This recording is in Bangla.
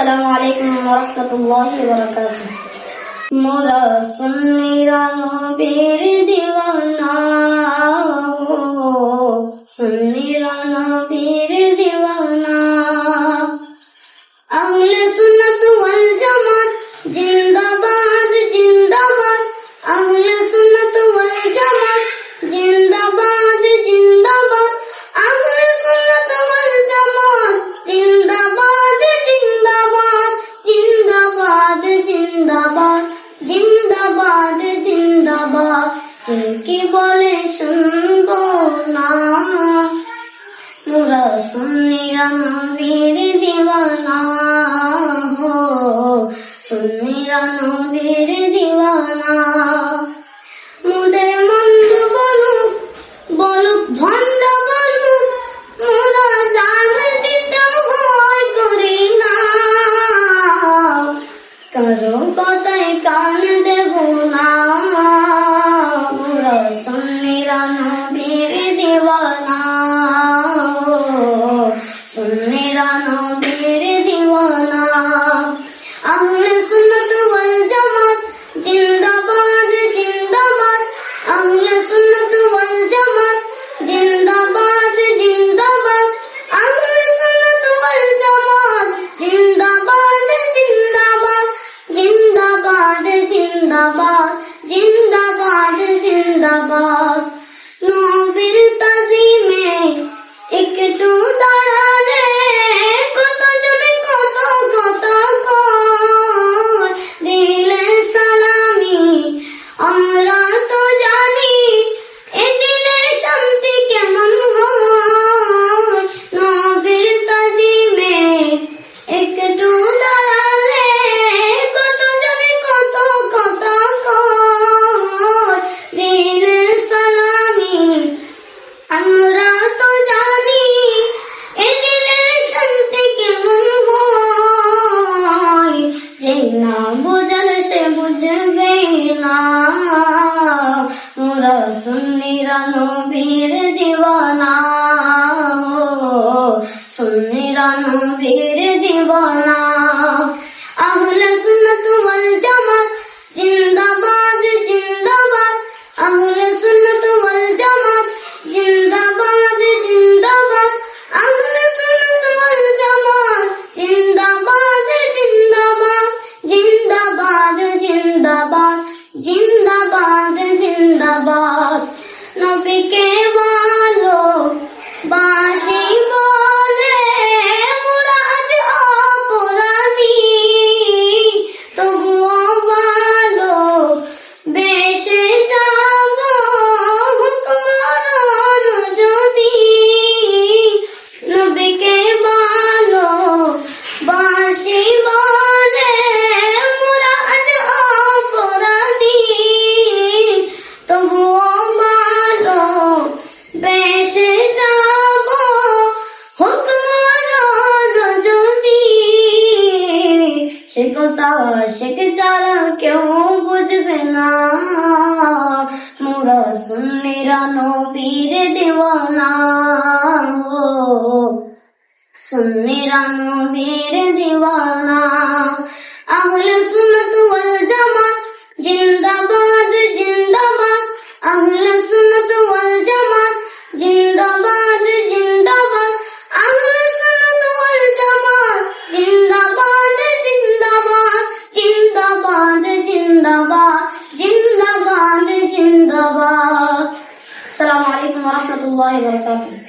السلام عليكم ورحمة الله وبركاته মোরা সুন্নিরা নবীর দিওয়ানা সুন্নিরা নবী জিন্দাবাদ জিন্দাবাদ জিন্দাবাদ। কে কি বলে শুনব না? মোরা সুন্নিরা নদীর দিওয়ানা হো সুন্নিরা নদীর দিওয়ানা। কথায় কান দেব না। जिंदाबाद जिंदाबाद जिंदाबाद। नौ बिरताजी में एक टू दर হলো সুন্নিরা নবীর দিওয়ানা ও সুন্নিরা নবীর দিওয়ানা me can. সে কথা সে যারা কেউ বুঝবে না। মোরা সুন্নিরা নবীর দেওয়ানা। ও, সুন্নিরা নবীর দেওয়ানা। আহলে সুন্নত Bye, everyone. Thank you.